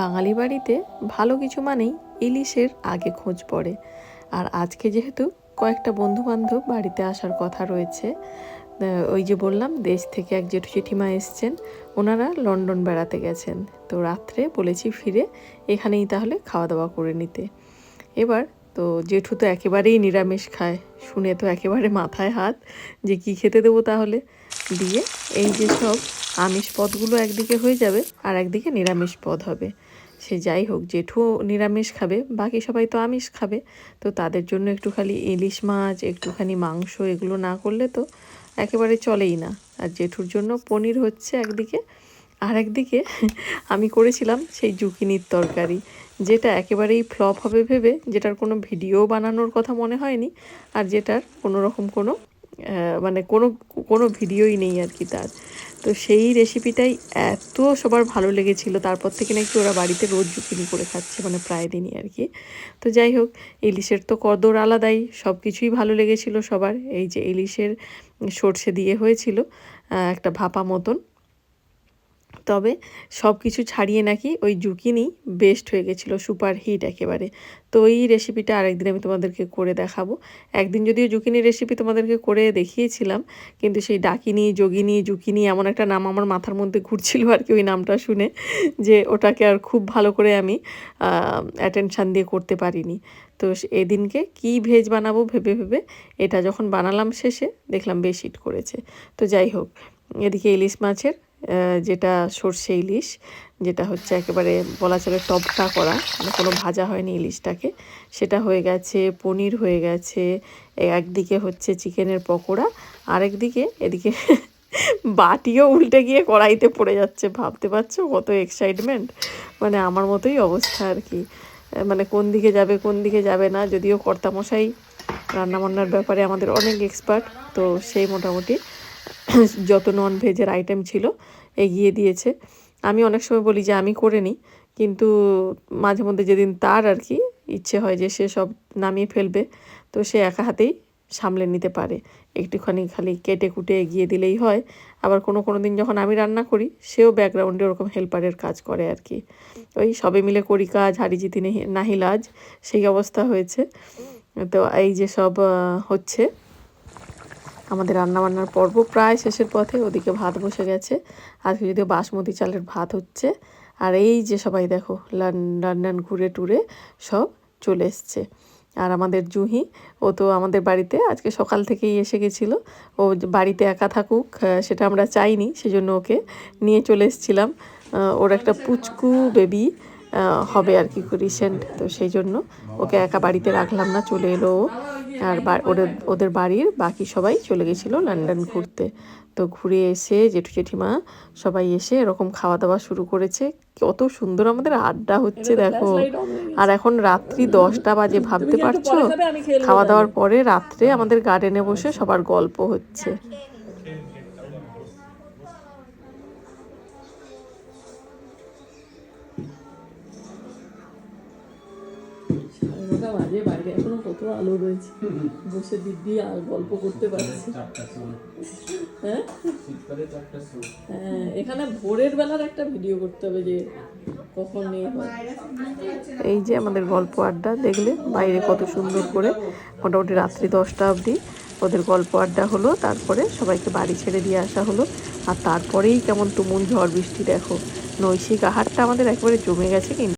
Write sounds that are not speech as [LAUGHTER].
বাঙালি বাড়িতে ভালো কিছু মানেই ইলিশের আগে খোঁজ পড়ে। আর আজকে যেহেতু কয়েকটা বন্ধু বান্ধব বাড়িতে আসার কথা রয়েছে ওই যে বললাম, দেশ থেকে এক জেঠু জেঠিমা এসছেন, ওনারা লন্ডন বেড়াতে গেছেন। তো রাত্রে বলেছি ফিরে, এখানেই তাহলে খাওয়া দাওয়া করে নিতে। এবার তো জেঠু তো একেবারেই নিরামিষ খায়, শুনে তো একেবারে মাথায় হাত যে কি খেতে দেবো তাহলে? দিয়ে এই যে সব আমিষ পদগুলো একদিকে হয়ে যাবে আর একদিকে নিরামিষ পদ হবে। সে যাই হোক, জেঠু নিরামিষ খাবে, বাকি সবাই তো আমিষ খাবে। তো তাদের জন্য একটু খালি ইলিশ মাছ, একটুখানি মাংস এগুলো না করলে তো একেবারে চলেই না। আর জেঠুর জন্য পনির হচ্ছে একদিকে। আর একদিকে [LAUGHS] আমি করেছিলাম সেই জুকিনির তরকারি, যেটা একেবারেই ফ্লপ হবে ভেবে, যেটার কোনো ভিডিও বানানোর কথা মনে হয়নি, আর যেটার কোনো রকম কোনো মানে কোনো কোনো ভিডিওই নেই আর কি তার। তো সেই রেসিপিটাই এত সবার ভালো লেগেছিল। তারপর থেকে নাকি ওরা বাড়িতে রোজ জুকিনি করে খাচ্ছে মানে প্রায় দিনই আর কি। তো যাই হোক, ইলিশের তো কদর আলাদাই সব কিছুই ভালো লেগেছিল সবার। এই যে ইলিশের সর্ষে দিয়ে হয়েছিল একটা ভাপা মতন। তবে সব কিছু ছাড়িয়ে নাকি ওই জুকিনি বেস্ট হয়ে গেছিল সুপার হিট একেবারে। তো এই রেসিপিটা আরেকদিন আমি তোমাদেরকে করে দেখাবো। একদিন যদিও জুকিনি রেসিপি তোমাদেরকে করে দেখিয়েছিলাম, কিন্তু সেই ডাকিনি, যোগিনী, জুকিনি এমন একটা নাম আমার মাথার মধ্যে ঘুরছিল আর কি ওই নামটা শুনে, যে ওটাকে আর খুব ভালো করে আমি অ্যাটেনশান দিয়ে করতে পারিনি। তো এদিনকে কি ভেজ বানাবো ভেবে ভেবে এটা যখন বানালাম শেষে, দেখলাম বেশ হিট করেছে। তো যাই হোক, এদিকে ইলিশ মাছের যেটা সর্ষে ইলিশ, যেটা হচ্ছে একেবারে বলা চলে টপটা করা মানে কোনো ভাজা হয়নি ইলিশটাকে। সেটা হয়ে গেছে, পনির হয়ে গেছে, একদিকে হচ্ছে চিকেনের পকোড়া, আরেকদিকে এদিকে [LAUGHS] বাটিও উল্টে গিয়ে কড়াইতে পড়ে যাচ্ছে। ভাবতে পারছ কত এক্সাইটমেন্ট মানে আমার মতোই অবস্থা আর কি। মানে কোন দিকে যাবে, কোন দিকে যাবে না, যদিও কর্তামশাই রান্নাবান্নার ব্যাপারে আমাদের অনেক এক্সপার্ট তো সেই মোটামুটি [COUGHS] যত নন ভেজের আইটেম ছিল, এগিয়ে দিয়েছে। আমি অনেক সময় বলি যে, আমি করে নিই, কিন্তু মাঝে মধ্যে যেদিন তার আর কি ইচ্ছে হয় যে, সে সব নামিয়ে ফেলবে, তো সে একা হাতেই সামলে নিতে পারে। একটুখানি খালি কেটে কুটে এগিয়ে দিলেই হয়। আবার কোনো কোনো দিন যখন আমি রান্না করি, সেও ব্যাকগ্রাউন্ডে ওরকম হেল্পারের কাজ করে আর কি। ওই সবে মিলে করি কাজ হারি জিতি নেহি- নাহি সেই অবস্থা হয়েছে। তো এই যে সব হচ্ছে আমাদের রান্নাবান্নার পর্ব প্রায় শেষের পথে, ওদিকে ভাত বসে গেছে। আজকে যদিও বাসমতি চালের ভাত হচ্ছে, আর এই যে সবাই দেখো লান- লন্ডন ঘুরে টুরে সব চলে এসছে। আর আমাদের জুহি, ও তো আমাদের বাড়িতে আজকে সকাল থেকেই এসে গেছিল। ও বাড়িতে একা থাকুক সেটা আমরা চাইনি, সেজন্য ওকে নিয়ে চলে এসেছিলাম। ওর একটা পুচকু বেবি হবে আর কি রিসেন্ট তো সেই জন্য ওকে একা বাড়িতে রাখলাম না চলে এলো আর বা- ওদের ওদের বাড়ির বাকি সবাই চলে গেছিল লন্ডন ঘুরতে। তো ঘুরে এসে জেঠু জেঠিমা সবাই এসে এরকম খাওয়া দাওয়া শুরু করেছে। কত সুন্দর আমাদের আড্ডা হচ্ছে দেখো। আর এখন রাত্রি দশটা বাজে ভাবতে পারছ? খাওয়া দাওয়ার পরে রাত্রে আমাদের গার্ডেনে বসে সবার গল্প হচ্ছে। সাড়ে বাজে বাইরে এখনও কত আলো রয়েছে। বসে দিব্যি আর গল্প করতে পারছি। হ্যাঁ? হ্যাঁ এখানে ভোরের বেলার একটা ভিডিও করতে হবে যে কখন এই যে আমাদের গল্প আড্ডা, দেখলে বাইরে কত সুন্দর করে মোটামুটি রাত্রি দশটা অবধি ওদের গল্প আড্ডা হলো। তারপরে সবাইকে বাড়ি ছেড়ে দিয়ে আসা হলো। আর তারপরেই কেমন তুমুল ঝড় বৃষ্টি, দেখো। নৈশিক আহারটা আমাদের একেবারে জমে গেছে কিন্তু